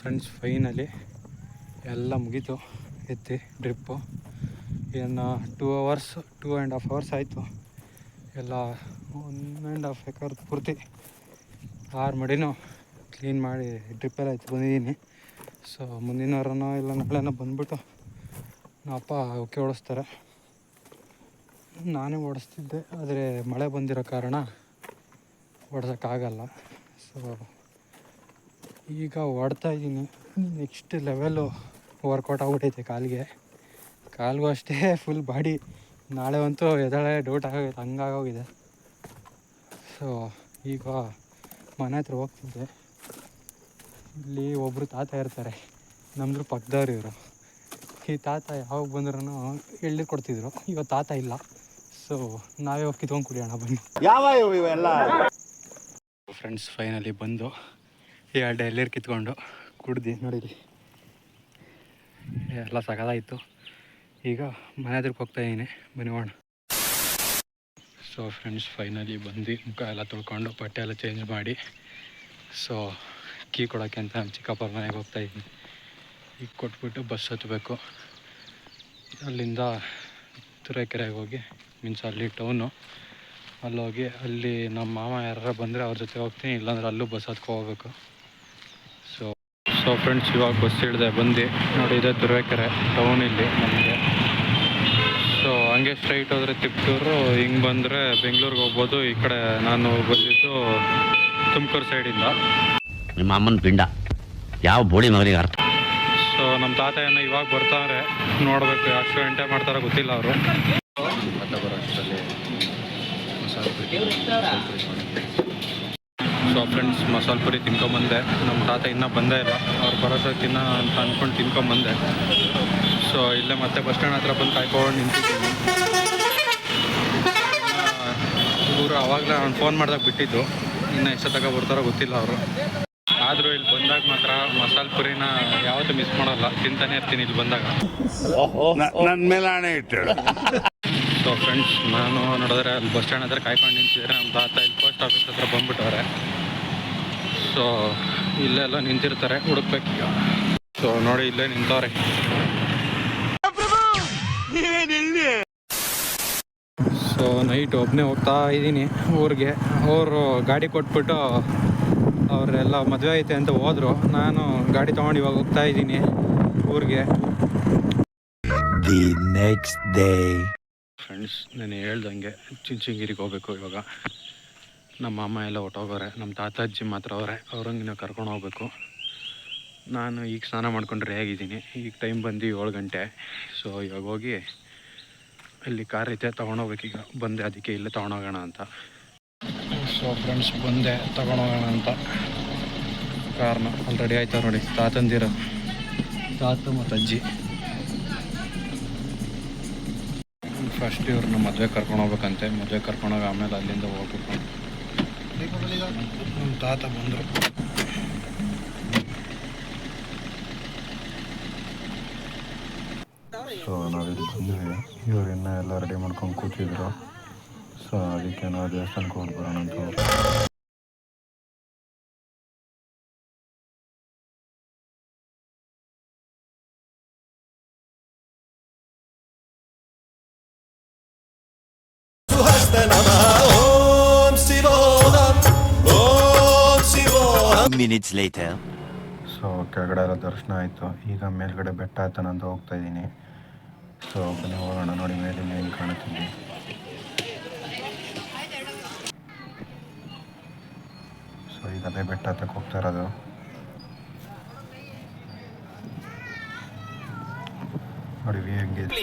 Friends finally ಎಲ್ಲ ಮುಗೀತು. ಎತ್ತಿ ಡ್ರಿಪ್ಪು ಇನ್ನು two hours two and half hours ಆಯಿತು. ಎಲ್ಲ ಒನ್ ಆ್ಯಂಡ್ ಹಾಫ್ ಎಕರ್ ಪೂರ್ತಿ. ಆರು ಮಡಿನೂ ಕ್ಲೀನ್ ಮಾಡಿ ಡ್ರಿಪ್ಪೆಲ್ಲ ಆಯ್ತು ಬಂದಿದ್ದೀನಿ. ಸೊ ಮುಂದಿನ ವಾರನೋ ಇಲ್ಲ ನಾಳೆನೋ ಬಂದ್ಬಿಟ್ಟು ಅಪ್ಪ ಓಕೆ ಓಡಿಸ್ತಾರೆ. ನಾನೇ ಓಡಿಸ್ತಿದ್ದೆ, ಆದರೆ ಮಳೆ ಬಂದಿರೋ ಕಾರಣ ಓಡ್ಸೋಕ್ಕಾಗಲ್ಲ. ಸೊ ಈಗ ಹೊಡ್ತಾ ಇದ್ದೀನಿ. ನೆಕ್ಸ್ಟ್ ಲೆವೆಲು ವರ್ಕೌಟ್ ಆಗ್ಬಿಟ್ಟೈತೆ ಕಾಲಿಗೆ. ಕಾಲಿಗೂ ಅಷ್ಟೇ ಫುಲ್ ಬಾಡಿ ನಾಳೆ ಅಂತೂ ಎದಳೆ ಡೌಟ್ ಆಗೋಗಿದೆ ಹಂಗಾಗೋಗಿದೆ. ಸೊ ಈಗ ಮನೆ ಹತ್ರ ಹೋಗ್ತಿದ್ದೆ. ಇಲ್ಲಿ ಒಬ್ಬರು ತಾತ ಇರ್ತಾರೆ. ನಮ್ಮದ್ರು ಪಕ್ಕದವ್ರು ಇವರು. ಈ ತಾತ ಯಾವಾಗ ಬಂದ್ರೂ ಎಳ್ನೀರು ಕೊಡ್ತಿದ್ರು. ಇವಾಗ ತಾತ ಇಲ್ಲ. ಸೊ ನಾವೇ ಹೋಗಿ ಕಿತ್ಕೊಂಡು ಕುಡಿಯೋಣ ಬನ್ನಿ. ಯಾವ ಇವೆಲ್ಲ? ಫ್ರೆಂಡ್ಸ್ ಫೈನಲಿ ಬಂದು ಎರಡು ಎಲ್ಲೇರು ಕಿತ್ಕೊಂಡು? ಕುಡ್ದು ನೋಡಿರಿ. ಎಲ್ಲ ಸಗದಾಯಿತು ಈಗ ಮನೆ ಹತ್ರಕ್ಕೆ ಹೋಗ್ತಾ ಇದ್ದೀನಿ ಬನ್ನಿ ಹೋಣ ಸೊ ಫ್ರೆಂಡ್ಸ್ ಫೈನಲಿ ಬಂದು ಮುಖ ಎಲ್ಲ ತೊಳ್ಕೊಂಡು ಬಟ್ಟೆ ಎಲ್ಲ ಚೇಂಜ್ ಮಾಡಿ. ಸೊ ಕೀ ಕೊಡೋಕ್ಕೆ ಅಂತ ನಮ್ಮ ಚಿಕ್ಕಪ್ಪರ ಮನೆಗೆ ಹೋಗ್ತಾ ಇದ್ದೀನಿ. ಈಗ ಕೊಟ್ಬಿಟ್ಟು ಬಸ್ ಹತ್ತಬೇಕು ಅಲ್ಲಿಂದ ತುರೇಕೆರೆಗೆ ಹೋಗಿ ಮೀನ್ಸ್ ಅಲ್ಲಿ ಟೌನು ಅಲ್ಲಿ ಹೋಗಿ ಅಲ್ಲಿ ನಮ್ಮ ಮಾಮ ಯಾರು ಬಂದರೆ ಅವ್ರ ಜೊತೆ ಹೋಗ್ತೀನಿ, ಇಲ್ಲಾಂದ್ರೆ ಅಲ್ಲೂ ಬಸ್ ಹತ್ಕೊ ಹೋಗ್ಬೇಕು. ಸೊ ಫ್ರೆಂಡ್ಸ್ ಇವಾಗ ಬಸ್ ಹಿಡ್ದೆ ಬಂದು ನೋಡಿ ಇದೆ ತುರ್ವೇಕೆರೆ ಟೌನ್ ಇಲ್ಲಿ ನಮಗೆ. ಸೊ ಹಂಗೆ ಸ್ಟ್ರೈಟ್ ಹೋದರೆ ತಿಪ್ಟೂರು ಹಿಂಗೆ ಬಂದರೆ ಬೆಂಗಳೂರಿಗೆ ಹೋಗ್ಬೋದು. ಈ ಕಡೆ ನಾನು ಬಂದಿದ್ದು ತುಮಕೂರು ಸೈಡಿಂದ ನಿಮ್ಮ ಅಮ್ಮನ ಪಿಂಡ. ಯಾವ ಬೋಳಿ ಮಗನಿಗೆ ಅರ್ಥ? ಸೊ ನಮ್ಮ ತಾತ ಏನೋ ಇವಾಗ ಬರ್ತಾರೆ. ನೋಡಬೇಕು ಅಷ್ಟು ಗಂಟೆ ಮಾಡ್ತಾರೋ ಗೊತ್ತಿಲ್ಲ ಅವರು. ಸೊ ಫ್ರೆಂಡ್ಸ್ ಮಸಾಲೆ ಪುರಿ ತಿನ್ಕೊಂಬಂದೆ. ನಮ್ಮ ತಾತ ಇನ್ನೂ ಬಂದೇ ಇಲ್ಲ. ಅವ್ರು ಬರೋಸ ತಿನ್ನ ಅಂತ ಅಂದ್ಕೊಂಡು ತಿನ್ಕೊಂಬಂದೆ. ಸೊ ಇಲ್ಲೇ ಮತ್ತೆ ಬಸ್ ಸ್ಟ್ಯಾಂಡ್ ಹತ್ರ ಬಂದು ಕಾಯ್ಕೊಂಡು ನಿಂತಿದ್ದೀನಿ. ಇವರು ಅವಾಗಲೇ ನಾನು ಫೋನ್ ಮಾಡಿದಾಗ ಬಿಟ್ಟಿದ್ದು. ಇನ್ನು ಎಷ್ಟೊತ್ತಾಗ ಬರ್ತಾರೋ ಗೊತ್ತಿಲ್ಲ ಅವರು. ಆದರೂ ಇಲ್ಲಿ ಬಂದಾಗ ಮಾತ್ರ ಮಸಾಲೆ ಪುರಿನ ಯಾವತ್ತೂ ಮಿಸ್ ಮಾಡಲ್ಲ. ತಿಂತಾನೆ ಇರ್ತೀನಿ ಇಲ್ಲಿ ಬಂದಾಗ. ನನ್ನ ಮೇಲೆ ಹಣೆ ಇಟ್ಟು ಸೊ ಫ್ರೆಂಡ್ಸ್ ನಾನು ನೋಡಿದ್ರೆ ಅಲ್ಲಿ ಬಸ್ ಸ್ಟ್ಯಾಂಡ್ ಹತ್ರ ಕಾಯ್ಕೊಂಡು ನಿಂತಿದ್ರೆ ನಮ್ಮ ತಾತ ಇಲ್ಲಿ ಪೋಸ್ಟ್ ಆಫೀಸ್ ಹತ್ರ ಬಂದ್ಬಿಟ್ಟವ್ರೆ. ಸೊ ಇಲ್ಲೆಲ್ಲ ನಿಂತಿರ್ತಾರೆ ಹುಡುಕ್ಬೇಕು ಸೊ ನೋಡಿ ಇಲ್ಲೇ ನಿಂತವ್ರೆ. ಸೊ ನೈಟ್ ಒಬ್ಬನೇ ಹೋಗ್ತಾ ಇದ್ದೀನಿ ಊರಿಗೆ. ಅವರು ಗಾಡಿ ಕೊಟ್ಬಿಟ್ಟು ಅವರೆಲ್ಲ ಮದುವೆ ಐತೆ ಅಂತ ಹೋದ್ರು. ನಾನು ಗಾಡಿ ತೊಗೊಂಡು ಇವಾಗ ಹೋಗ್ತಾ ಇದ್ದೀನಿ ಊರಿಗೆ. ದಿ ನೆಕ್ಸ್ಟ್ ಡೇ ಫ್ರೆಂಡ್ಸ್ ನಾನು ಹೇಳ್ದಂಗೆ ಚಿಂಚಿಂಗಿರಿಗೆ ಹೋಗ್ಬೇಕು ಇವಾಗ. ನಮ್ಮ ಅಮ್ಮ ಎಲ್ಲ ಹೊಟ್ಟೋಗವ್ರೆ ನಮ್ಮ ತಾತ, ಅಜ್ಜಿ ಮಾತ್ರ ಅವರೇ, ಅವ್ರಂಗೆ ಕರ್ಕೊಂಡು ಹೋಗ್ಬೇಕು. ನಾನು ಈಗ ಸ್ನಾನ ಮಾಡ್ಕೊಂಡ್ರೆ ಹೇಗಿದ್ದೀನಿ ಈಗ ಟೈಮ್ ಬಂದು ಏಳು ಗಂಟೆ. ಸೊ ಇವಾಗ ಹೋಗಿ ಇಲ್ಲಿ ಕಾರ್ ಐತೆ ತೊಗೊಂಡೋಗ್ಬೇಕೀಗ ಬಂದೆ, ಅದಕ್ಕೆ ಇಲ್ಲೇ ತೊಗೊಂಡೋಗೋಣ ಅಂತ. ಸೊ ಫ್ರೆಂಡ್ಸ್ ಬಂದೆ ತೊಗೊಂಡೋಗೋಣ ಅಂತ. ಕಾರ್ನ ಆಲ್ರೆಡಿ ಆಯ್ತಾ ನೋಡಿ, ತಾತಂದಿರ, ತಾತ ಮತ್ತು ಅಜ್ಜಿ. ಫಸ್ಟ್ ಇವ್ರನ್ನ ಮದುವೆ ಕರ್ಕೊಂಡು ಹೋಗ್ಬೇಕಂತೆ. ಮದುವೆ ಕರ್ಕೊಂಡೋಗಿ ಆಮೇಲೆ ಅಲ್ಲಿಂದ ಹೋಗ್ಬೇಕು ನಮ್ಮ ತಾತ ಬಂದರು. ಸೊ ನಾವಿಲ್ಲಿ ಬಂದ್ವಿ ಇವ್ರು ಇನ್ನೂ ಎಲ್ಲ ರೆಡಿ ಮಾಡ್ಕೊಂಡು ಕೂತಿದ್ರು. ಸೊ ಅದಕ್ಕೆ ನಾವು ದೇವಸ್ಥಾನಕ್ಕೆ ಹೋಗಿ ಬರೋಣ ಅಂತ ಹೋಗ್ತೀವಿ. Minutes ಲೇಟರ್ ಸೊ ಕೆಳಗಡೆ ಎಲ್ಲ ದರ್ಶನ ಆಯಿತು. ಈಗ ಮೇಲ್ಗಡೆ ಬೆಟ್ಟ ಹತ್ತನ ಅಂತ ಹೋಗ್ತಾ ಇದ್ದೀನಿ. ಸೊ ಬನ್ನಿ ಹೋಗೋಣ. ನೋಡಿ ಮೇಲೆ ಏನು ಕಾಣುತ್ತಿದ್ದೆ ಸೊ ಈಗ ಅದೇ ಬೆಟ್ಟ ಹತ್ತಕ್ಕೆ ಹೋಗ್ತಾ ಇರೋದು. ನೋಡಿ ವ್ಯೂ ಹೆಂಗಿದೆ.